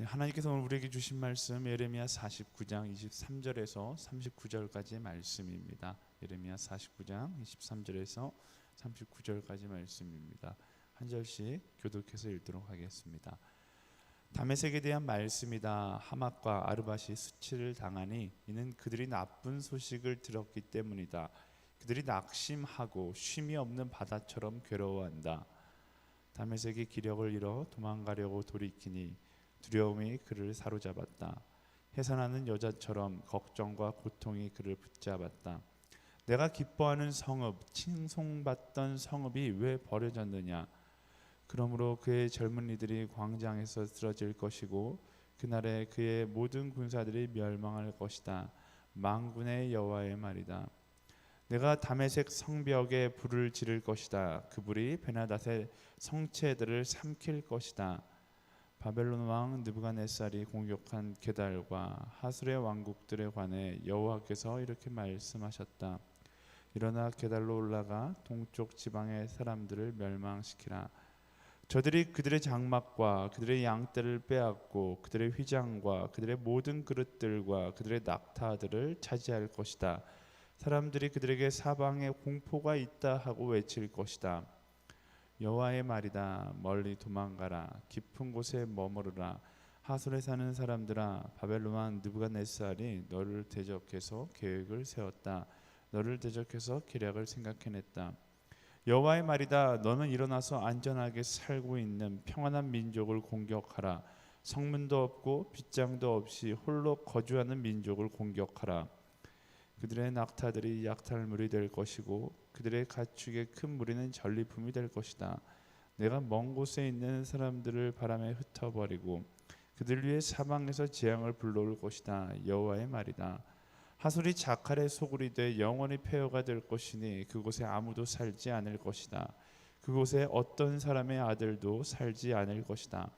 네, 하나님께서 오늘 우리에게 주신 말씀 예레미야 49장 23절에서 39절까지의 말씀입니다. 예레미야 49장 23절에서 39절까지 말씀입니다. 한 절씩 교독해서 읽도록 하겠습니다. 다메섹에 대한 말씀이다. 하맛과 아르밧이 수치를 당하니 이는 그들이 나쁜 소식을 들었기 때문이다. 그들이 낙심하고 쉼이 없는 바다처럼 괴로워한다. 다메섹이 기력을 잃어 도망가려고 돌이키니 두려움이 그를 사로잡았다. 해산하는 여자처럼 걱정과 고통이 그를 붙잡았다. 내가 기뻐하는 성읍, 칭송받던 성읍이 왜 버려졌느냐? 그러므로 그의 젊은이들이 광장에서 쓰러질 것이고 그날에 그의 모든 군사들이 멸망할 것이다. 망군의 여호와의 말이다. 내가 다메섹 성벽에 불을 지를 것이다. 그 불이 베나닷의 성체들을 삼킬 것이다. 바벨론 왕 느부갓네살이 공격한 게달과 하술의 왕국들에 관해 여호와께서 이렇게 말씀하셨다. 일어나 게달로 올라가 동쪽 지방의 사람들을 멸망시키라. 저들이 그들의 장막과 그들의 양떼를 빼앗고 그들의 휘장과 그들의 모든 그릇들과 그들의 낙타들을 차지할 것이다. 사람들이 그들에게 사방에 공포가 있다 하고 외칠 것이다. 여호와의 말이다. 멀리 도망가라. 깊은 곳에 머무르라. 하솔에 사는 사람들아 바벨론 왕 느부갓네살이 너를 대적해서 계획을 세웠다. 너를 대적해서 계략을 생각해냈다. 여호와의 말이다. 너는 일어나서 안전하게 살고 있는 평안한 민족을 공격하라. 성문도 없고 빗장도 없이 홀로 거주하는 민족을 공격하라. 그들의 낙타들이 약탈물이 될 것이고 그들의 가축의 큰 무리는 전리품이 될 것이다. 내가 먼 곳에 있는 사람들을 바람에 흩어버리고 그들 위해 사방에서 재앙을 불러올 것이다. 여호와의 말이다. 하솔이 자칼의 소굴이 돼 영원히 폐허가 될 것이니 그곳에 아무도 살지 않을 것이다. 그곳에 어떤 사람의 아들도 살지 않을 것이다.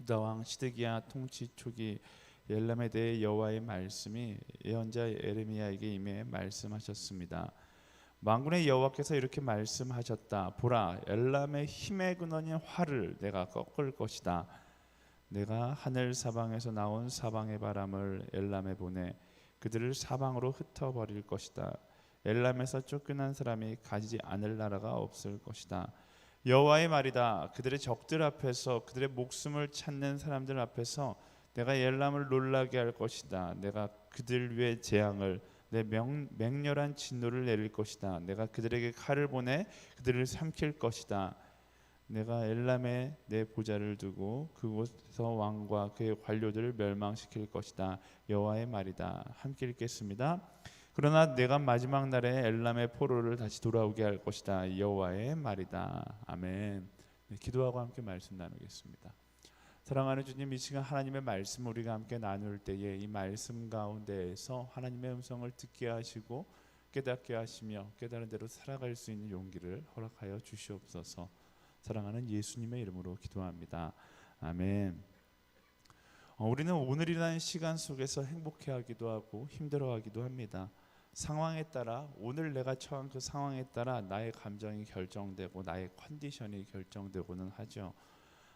유다왕 시드기야 통치 초기 엘람에 대해 여호와의 말씀이 예언자 에레미야에게 임해 말씀하셨습니다. 만군의 여호와께서 이렇게 말씀하셨다. 보라, 엘람의 힘의 근원인 활을 내가 꺾을 것이다. 내가 하늘 사방에서 나온 사방의 바람을 엘람에 보내 그들을 사방으로 흩어버릴 것이다. 엘람에서 쫓겨난 사람이 가지 않을 나라가 없을 것이다. 여호와의 말이다. 그들의 적들 앞에서 그들의 목숨을 찾는 사람들 앞에서 내가 엘람을 놀라게 할 것이다. 내가 그들 위해 재앙을 내 명, 맹렬한 진노를 내릴 것이다. 내가 그들에게 칼을 보내 그들을 삼킬 것이다. 내가 엘람에 내 보좌를 두고 그곳에서 왕과 그의 관료들을 멸망시킬 것이다. 여호와의 말이다. 함께 읽겠습니다. 그러나 내가 마지막 날에 엘람의 포로를 다시 돌아오게 할 것이다. 여호와의 말이다. 아멘. 네, 기도하고 함께 말씀 나누겠습니다. 사랑하는 주님, 이 시간 하나님의 말씀 우리가 함께 나눌 때에 이 말씀 가운데에서 하나님의 음성을 듣게 하시고 깨닫게 하시며 깨달은 대로 살아갈 수 있는 용기를 허락하여 주시옵소서. 사랑하는 예수님의 이름으로 기도합니다. 아멘. 어, 우리는 오늘이라는 시간 속에서 행복해하기도 하고 힘들어하기도 합니다. 상황에 따라 오늘 내가 처한 그 상황에 따라 나의 감정이 결정되고 나의 컨디션이 결정되고는 하죠.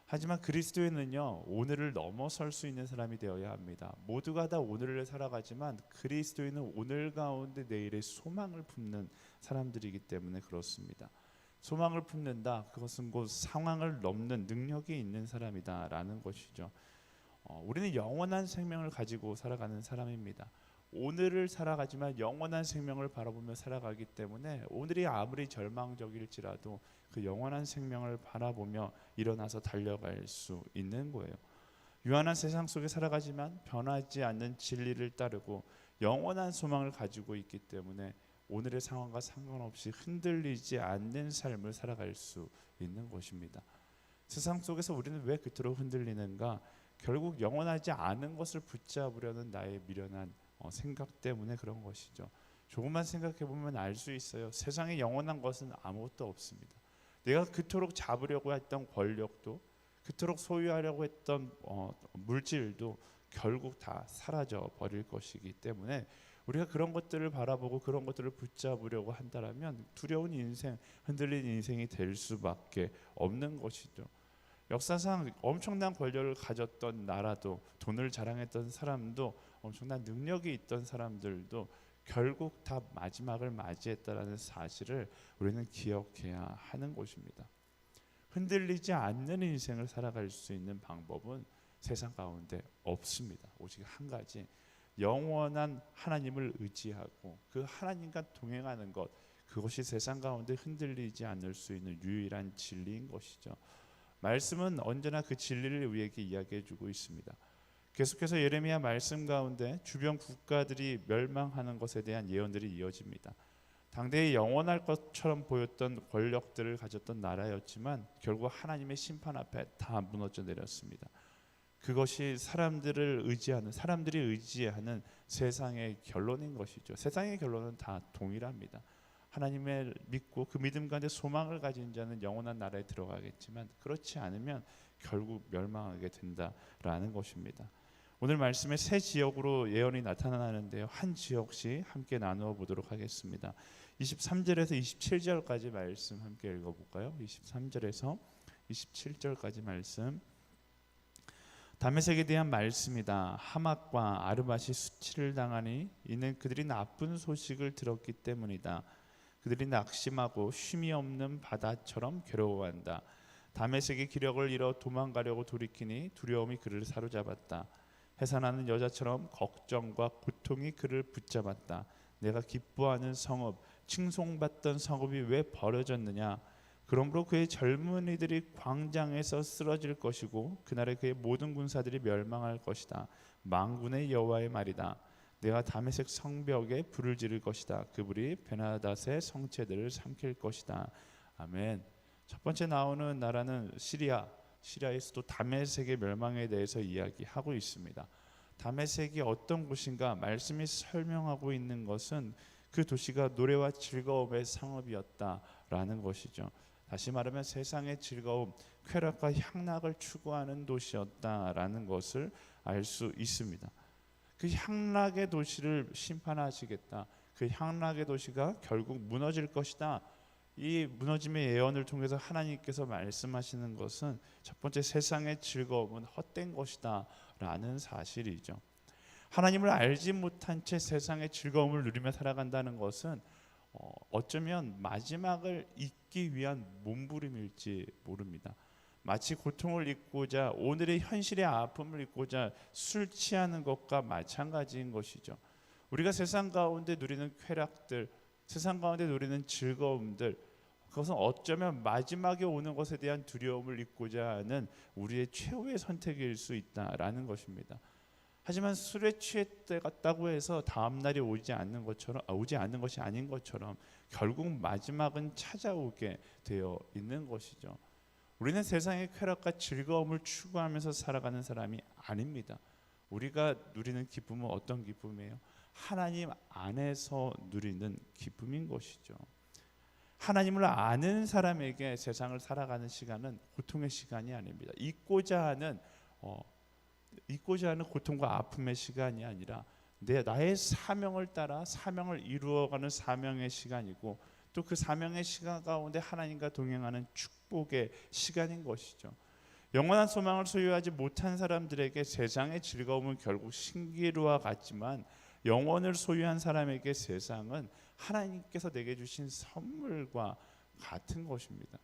하지만 그리스도인은요 오늘을 넘어설 수 있는 사람이 되어야 합니다. 모두가 다 오늘을 살아가지만 그리스도인은 오늘 가운데 내일의 소망을 품는 사람들이기 때문에 그렇습니다. 소망을 품는다. 그것은 곧 상황을 넘는 능력이 있는 사람이다라는 것이죠. 어, 우리는 영원한 생명을 가지고 살아가는 사람입니다. 오늘을 살아가지만 영원한 생명을 바라보며 살아가기 때문에 오늘이 아무리 절망적일지라도 그 영원한 생명을 바라보며 일어나서 달려갈 수 있는 거예요. 유한한 세상 속에 살아가지만 변하지 않는 진리를 따르고 영원한 소망을 가지고 있기 때문에 오늘의 상황과 상관없이 흔들리지 않는 삶을 살아갈 수 있는 것입니다. 세상 속에서 우리는 왜 그토록 흔들리는가? 결국 영원하지 않은 것을 붙잡으려는 나의 미련한 어, 생각 때문에 그런 것이죠. 조금만 생각해 보면 알 수 있어요. 세상에 영원한 것은 아무것도 없습니다. 내가 그토록 잡으려고 했던 권력도, 그토록 소유하려고 했던 어, 물질도 결국 다 사라져 버릴 것이기 때문에 우리가 그런 것들을 바라보고 그런 것들을 붙잡으려고 한다라면 두려운 인생, 흔들린 인생이 될 수밖에 없는 것이죠. 역사상 엄청난 권력을 가졌던 나라도 돈을 자랑했던 사람도 엄청난 능력이 있던 사람들도 결국 다 마지막을 맞이했다라는 사실을 우리는 기억해야 하는 것입니다. 흔들리지 않는 인생을 살아갈 수 있는 방법은 세상 가운데 없습니다. 오직 한 가지 영원한 하나님을 의지하고 그 하나님과 동행하는 것 그것이 세상 가운데 흔들리지 않을 수 있는 유일한 진리인 것이죠. 말씀은 언제나 그 진리를 우리에게 이야기해 주고 있습니다. 계속해서 예레미야 말씀 가운데 주변 국가들이 멸망하는 것에 대한 예언들이 이어집니다. 당대에 영원할 것처럼 보였던 권력들을 가졌던 나라였지만 결국 하나님의 심판 앞에 다 무너져 내렸습니다. 그것이 사람들을 의지하는 사람들이 의지하는 세상의 결론인 것이죠. 세상의 결론은 다 동일합니다. 하나님을 믿고 그 믿음 가운데 소망을 가진 자는 영원한 나라에 들어가겠지만 그렇지 않으면 결국 멸망하게 된다라는 것입니다. 오늘 말씀에 세 지역으로 예언이 나타나는데요. 한 지역씩 함께 나누어 보도록 하겠습니다. 23절에서 27절까지 말씀 함께 읽어 볼까요? 23절에서 27절까지 말씀 다메섹에 대한 말씀이다. 하맛과 아르밧이 수치를 당하니 이는 그들이 나쁜 소식을 들었기 때문이다. 그들이 낙심하고 쉼이 없는 바다처럼 괴로워한다. 다메섹의 기력을 잃어 도망가려고 돌이키니 두려움이 그를 사로잡았다. 해산하는 여자처럼 걱정과 고통이 그를 붙잡았다. 내가 기뻐하는 성읍, 칭송받던 성읍이 왜 버려졌느냐? 그러므로 그의 젊은이들이 광장에서 쓰러질 것이고 그날에 그의 모든 군사들이 멸망할 것이다. 망군의 여호와의 말이다. 내가 다메섹 성벽에 불을 지를 것이다. 그 불이 베나닷의 성체들을 삼킬 것이다. 아멘. 첫 번째 나오는 나라는 시리아. 시리아에서도 다메섹의 멸망에 대해서 이야기하고 있습니다. 다메섹이 어떤 곳인가 말씀이 설명하고 있는 것은 그 도시가 노래와 즐거움의 상업이었다라는 것이죠. 다시 말하면 세상의 즐거움, 쾌락과 향락을 추구하는 도시였다라는 것을 알 수 있습니다. 그 향락의 도시를 심판하시겠다. 그 향락의 도시가 결국 무너질 것이다. 이 무너짐의 예언을 통해서 하나님께서 말씀하시는 것은 첫 번째 세상의 즐거움은 헛된 것이다라는 사실이죠. 하나님을 알지 못한 채 세상의 즐거움을 누리며 살아간다는 것은 어, 어쩌면 마지막을 잊기 위한 몸부림일지 모릅니다. 마치 고통을 잊고자 오늘의 현실의 아픔을 잊고자 술 취하는 것과 마찬가지인 것이죠. 우리가 세상 가운데 누리는 쾌락들, 세상 가운데 누리는 즐거움들, 그것은 어쩌면 마지막에 오는 것에 대한 두려움을 잊고자 하는 우리의 최후의 선택일 수 있다라는 것입니다. 하지만 술에 취했다고 해서 다음 날이 오지 않는 것처럼 아, 오지 않는 것이 아닌 것처럼 결국 마지막은 찾아오게 되어 있는 것이죠. 우리는 세상의 쾌락과 즐거움을 추구하면서 살아가는 사람이 아닙니다. 우리가 누리는 기쁨은 어떤 기쁨이에요? 하나님 안에서 누리는 기쁨인 것이죠. 하나님을 아는 사람에게 세상을 살아가는 시간은 고통의 시간이 아닙니다. 잊고자 하는 어, 잊고자 하는 고통과 아픔의 시간이 아니라 내 나의 사명을 따라 사명을 이루어가는 사명의 시간이고 또 그 사명의 시간 가운데 하나님과 동행하는 축복의 시간인 것이죠. 영원한 소망을 소유하지 못한 사람들에게 세상의 즐거움은 결국 신기루와 같지만 영원을 소유한 사람에게 세상은 하나님께서 내게 주신 선물과 같은 것입니다.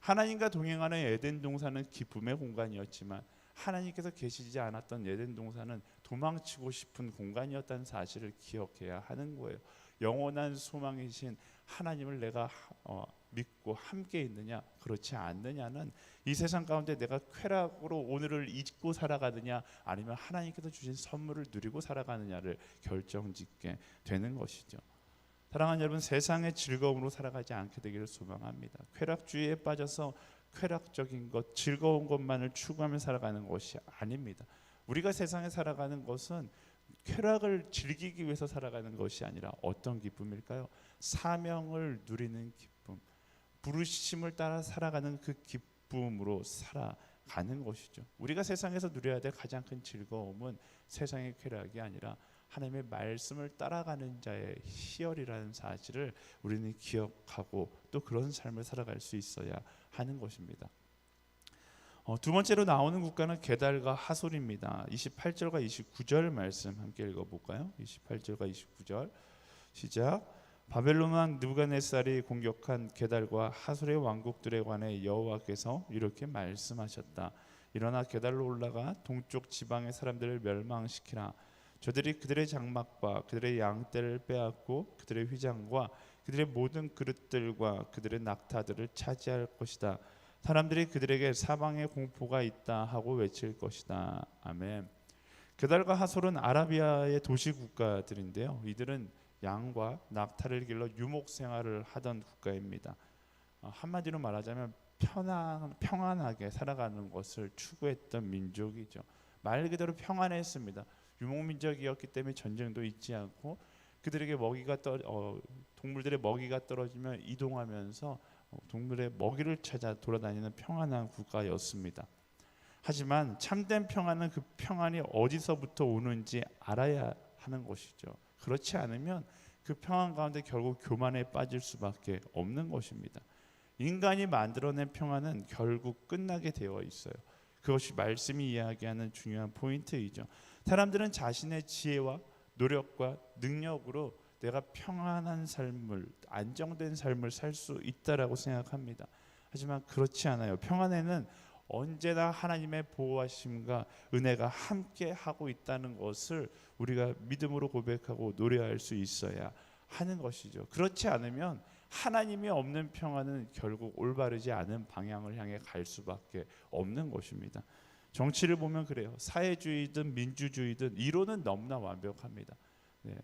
하나님과 동행하는 에덴 동산은 기쁨의 공간이었지만 하나님께서 계시지 않았던 에덴 동산은 도망치고 싶은 공간이었다는 사실을 기억해야 하는 거예요. 영원한 소망이신 하나님을 내가 어, 믿고 함께 있느냐 그렇지 않느냐는 이 세상 가운데 내가 쾌락으로 오늘을 잊고 살아가느냐 아니면 하나님께서 주신 선물을 누리고 살아가느냐를 결정짓게 되는 것이죠. 사랑하는 여러분 세상의 즐거움으로 살아가지 않게 되기를 소망합니다. 쾌락주의에 빠져서 쾌락적인 것, 즐거운 것만을 추구하며 살아가는 것이 아닙니다. 우리가 세상에 살아가는 것은 쾌락을 즐기기 위해서 살아가는 것이 아니라 어떤 기쁨일까요? 사명을 누리는 기쁨, 부르심을 따라 살아가는 그 기쁨으로 살아가는 것이죠. 우리가 세상에서 누려야 될 가장 큰 즐거움은 세상의 쾌락이 아니라 하나님의 말씀을 따라가는 자의 희열이라는 사실을 우리는 기억하고 또 그런 삶을 살아갈 수 있어야 하는 것입니다. 어, 두 번째로 나오는 국가는 게달과 하솔입니다. 28절과 29절 말씀 함께 읽어볼까요? 28절과 29절 시작. 바벨론 왕 느부갓네살이 공격한 게달과 하솔의 왕국들에 관해 여호와께서 이렇게 말씀하셨다. 일어나 게달로 올라가 동쪽 지방의 사람들을 멸망시키라. 저들이 그들의 장막과 그들의 양떼를 빼앗고 그들의 휘장과 그들의 모든 그릇들과 그들의 낙타들을 차지할 것이다. 사람들이 그들에게 사방에 공포가 있다 하고 외칠 것이다. 아멘. 게달과 하솔은 아라비아의 도시 국가들인데요. 이들은 양과 낙타를 길러 유목 생활을 하던 국가입니다. 어, 한마디로 말하자면 편안 평안하게 살아가는 것을 추구했던 민족이죠. 말 그대로 평안했습니다. 유목 민족이었기 때문에 전쟁도 있지 않고 그들에게 먹이가 떨 어, 동물들의 먹이가 떨어지면 이동하면서 어, 동물의 먹이를 찾아 돌아다니는 평안한 국가였습니다. 하지만 참된 평안은 그 평안이 어디서부터 오는지 알아야 하는 것이죠. 그렇지 않으면 그 평안 가운데 결국 교만에 빠질 수밖에 없는 것입니다. 인간이 만들어낸 평안은 결국 끝나게 되어 있어요. 그것이 말씀이 이야기하는 중요한 포인트이죠. 사람들은 자신의 지혜와 노력과 능력으로 내가 평안한 삶을 안정된 삶을 살 수 있다라고 생각합니다. 하지만 그렇지 않아요. 평안에는 언제나 하나님의 보호하심과 은혜가 함께 하고 있다는 것을 우리가 믿음으로 고백하고 노래할 수 있어야 하는 것이죠. 그렇지 않으면 하나님이 없는 평안은 결국 올바르지 않은 방향을 향해 갈 수밖에 없는 것입니다. 정치를 보면 그래요. 사회주의든 민주주의든 이론은 너무나 완벽합니다. 네.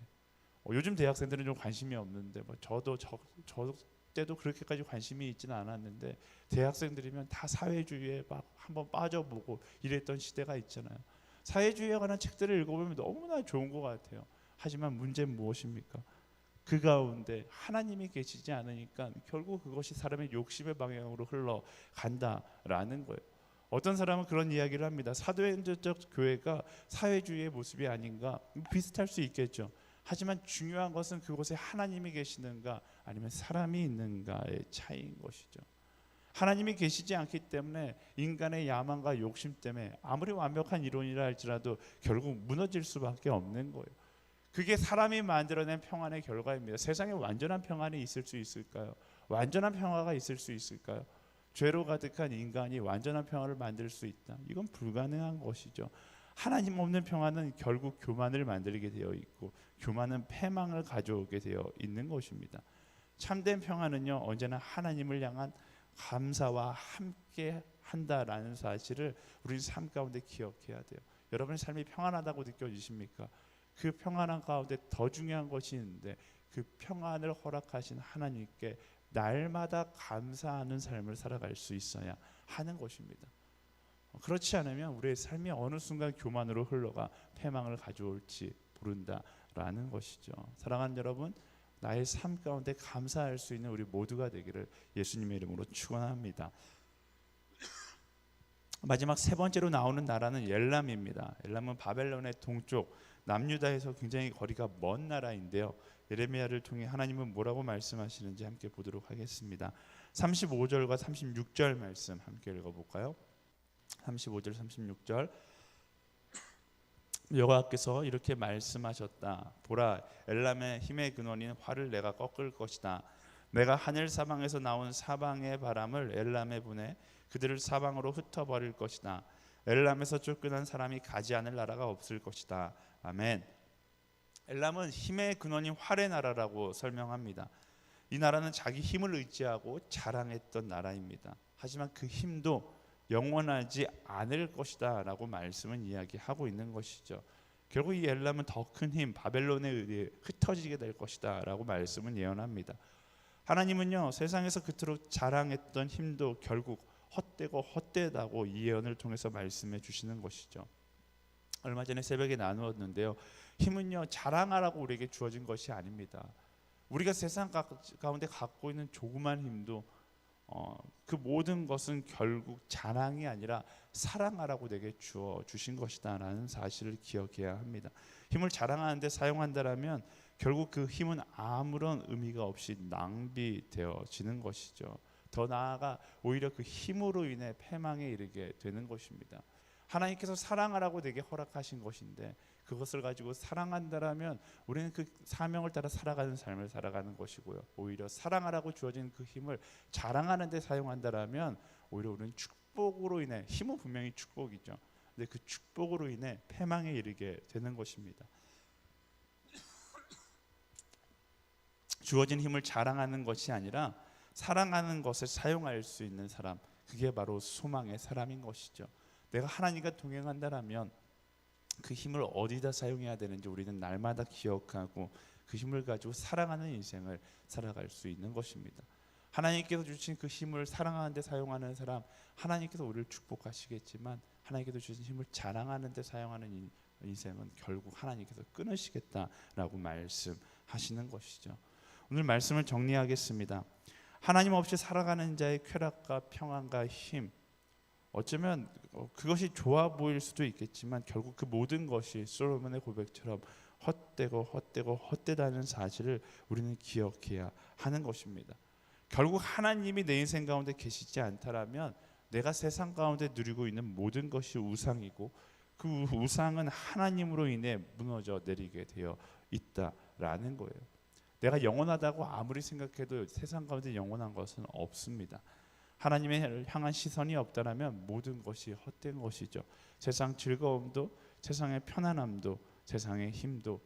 어, 요즘 대학생들은 좀 관심이 없는데 뭐 저도 저, 저 때도 그렇게까지 관심이 있지는 않았는데 대학생들이면 다 사회주의에 막 한번 빠져보고 이랬던 시대가 있잖아요. 사회주의에 관한 책들을 읽어보면 너무나 좋은 것 같아요. 하지만 문제는 무엇입니까? 그 가운데 하나님이 계시지 않으니까 결국 그것이 사람의 욕심의 방향으로 흘러간다라는 거예요. 어떤 사람은 그런 이야기를 합니다. 사도행전적 교회가 사회주의의 모습이 아닌가 비슷할 수 있겠죠. 하지만 중요한 것은 그곳에 하나님이 계시는가 아니면 사람이 있는가의 차이인 것이죠. 하나님이 계시지 않기 때문에 인간의 야망과 욕심 때문에 아무리 완벽한 이론이라 할지라도 결국 무너질 수밖에 없는 거예요. 그게 사람이 만들어낸 평안의 결과입니다. 세상에 완전한 평안이 있을 수 있을까요? 완전한 평화가 있을 수 있을까요? 죄로 가득한 인간이 완전한 평화를 만들 수 있다. 이건 불가능한 것이죠. 하나님 없는 평화는 결국 교만을 만들게 되어 있고 교만은 패망을 가져오게 되어 있는 것입니다. 참된 평화는요 언제나 하나님을 향한 감사와 함께 한다라는 사실을 우리 삶 가운데 기억해야 돼요. 여러분의 삶이 평안하다고 느껴지십니까? 그 평안한 가운데 더 중요한 것이 있는데 그 평안을 허락하신 하나님께 날마다 감사하는 삶을 살아갈 수 있어야 하는 것입니다. 그렇지 않으면 우리의 삶이 어느 순간 교만으로 흘러가 패망을 가져올지 모른다라는 것이죠. 사랑하는 여러분, 나의 삶 가운데 감사할 수 있는 우리 모두가 되기를 예수님의 이름으로 축원합니다. 마지막 세 번째로 나오는 나라는 엘람입니다. 엘람은 바벨론의 동쪽 남유다에서 굉장히 거리가 먼 나라인데요. 예레미야를 통해 하나님은 뭐라고 말씀하시는지 함께 보도록 하겠습니다. 35절과 36절 말씀 함께 읽어볼까요? 35절 36절 여호와께서 이렇게 말씀하셨다. 보라, 엘람의 힘의 근원인 화를 내가 꺾을 것이다. 내가 하늘 사방에서 나온 사방의 바람을 엘람에 보내 그들을 사방으로 흩어버릴 것이다. 엘람에서 쫓겨난 사람이 가지 않을 나라가 없을 것이다. 아멘. 엘람은 힘의 근원인 활의 나라라고 설명합니다. 이 나라는 자기 힘을 의지하고 자랑했던 나라입니다. 하지만 그 힘도 영원하지 않을 것이다라고 말씀은 이야기하고 있는 것이죠. 결국 이 엘람은 더 큰 힘 바벨론에 의해 흩어지게 될 것이다라고 말씀은 예언합니다. 하나님은요 세상에서 그토록 자랑했던 힘도 결국 헛되고 헛되다고 이 예언을 통해서 말씀해 주시는 것이죠. 얼마 전에 새벽에 나누었는데요. 힘은요 자랑하라고 우리에게 주어진 것이 아닙니다. 우리가 세상 가운데 갖고 있는 조그만 힘도 어, 그 모든 것은 결국 자랑이 아니라 사랑하라고 내게 주어 주신 것이다라는 사실을 기억해야 합니다. 힘을 자랑하는데 사용한다라면 결국 그 힘은 아무런 의미가 없이 낭비되어지는 것이죠. 더 나아가 오히려 그 힘으로 인해 패망에 이르게 되는 것입니다. 하나님께서 사랑하라고 내게 허락하신 것인데 그것을 가지고 사랑한다라면 우리는 그 사명을 따라 살아가는 삶을 살아가는 것이고요. 오히려 사랑하라고 주어진 그 힘을 자랑하는 데 사용한다라면 오히려 우리는 축복으로 인해 힘은 분명히 축복이죠. 근데 그 축복으로 인해 패망에 이르게 되는 것입니다. 주어진 힘을 자랑하는 것이 아니라 사랑하는 것을 사용할 수 있는 사람 그게 바로 소망의 사람인 것이죠. 내가 하나님과 동행한다라면 그 힘을 어디다 사용해야 되는지 우리는 날마다 기억하고 그 힘을 가지고 사랑하는 인생을 살아갈 수 있는 것입니다. 하나님께서 주신 그 힘을 사랑하는 데 사용하는 사람 하나님께서 우리를 축복하시겠지만 하나님께서 주신 힘을 자랑하는 데 사용하는 인- 인생은 결국 하나님께서 끊으시겠다라고 말씀하시는 것이죠. 오늘 말씀을 정리하겠습니다. 하나님 없이 살아가는 자의 쾌락과 평안과 힘 어쩌면 어, 그것이 좋아 보일 수도 있겠지만 결국 그 모든 것이 솔로몬의 고백처럼 헛되고 헛되고 헛되다는 사실을 우리는 기억해야 하는 것입니다. 결국 하나님이 내 인생 가운데 계시지 않다라면 내가 세상 가운데 누리고 있는 모든 것이 우상이고 그 우상은 하나님으로 인해 무너져 내리게 되어 있다라는 거예요. 내가 영원하다고 아무리 생각해도 세상 가운데 영원한 것은 없습니다. 하나님의 향한 시선이 없다라면 모든 것이 헛된 것이죠. 세상 즐거움도 세상의 편안함도 세상의 힘도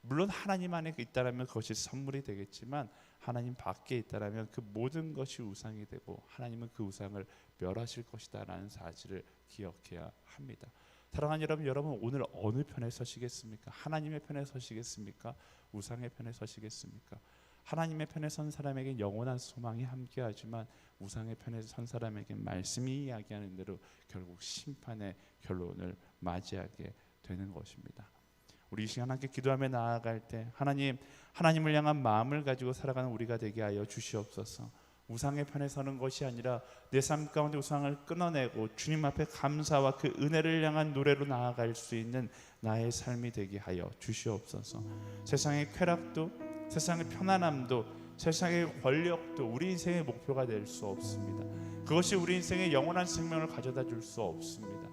물론 하나님 안에 있다라면 그것이 선물이 되겠지만 하나님 밖에 있다라면 그 모든 것이 우상이 되고 하나님은 그 우상을 멸하실 것이다라는 사실을 기억해야 합니다. 사랑하는 여러분, 여러분 오늘 어느 편에 서시겠습니까? 하나님의 편에 서시겠습니까? 우상의 편에 서시겠습니까? 하나님의 편에 선 사람에게 영원한 소망이 함께하지만 우상의 편에 선 사람에게 말씀이 이야기하는 대로 결국 심판의 결론을 맞이하게 되는 것입니다. 우리 이 시간 함께 기도하며 나아갈 때 하나님 하나님을 향한 마음을 가지고 살아가는 우리가 되게 하여 주시옵소서. 우상의 편에 서는 것이 아니라 내 삶 가운데 우상을 끊어내고 주님 앞에 감사와 그 은혜를 향한 노래로 나아갈 수 있는 나의 삶이 되게 하여 주시옵소서. 세상의 쾌락도 세상의 편안함도 세상의 권력도 우리 인생의 목표가 될 수 없습니다. 그것이 우리 인생의 영원한 생명을 가져다 줄 수 없습니다.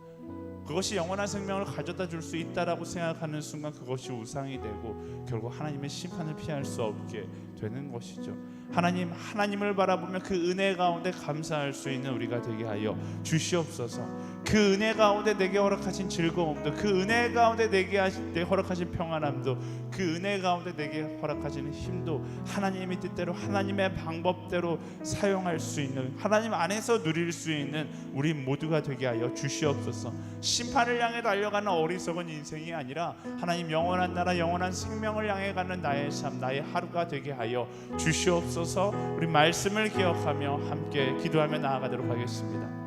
그것이 영원한 생명을 가져다 줄 수 있다라고 생각하는 순간 그것이 우상이 되고 결국 하나님의 심판을 피할 수 없게 되는 것이죠. 하나님 하나님을 바라보며 그 은혜 가운데 감사할 수 있는 우리가 되게 하여 주시옵소서. 그 은혜 가운데 내게 허락하신 즐거움도 그 은혜 가운데 내게 허락하신 평안함도 그 은혜 가운데 내게 허락하시는 힘도 하나님의 뜻대로 하나님의 방법대로 사용할 수 있는 하나님 안에서 누릴 수 있는 우리 모두가 되게 하여 주시옵소서. 심판을 향해 달려가는 어리석은 인생이 아니라 하나님 영원한 나라 영원한 생명을 향해 가는 나의 삶 나의 하루가 되게 하여 주시옵소서. 우리 말씀을 기억하며 함께 기도하며 나아가도록 하겠습니다.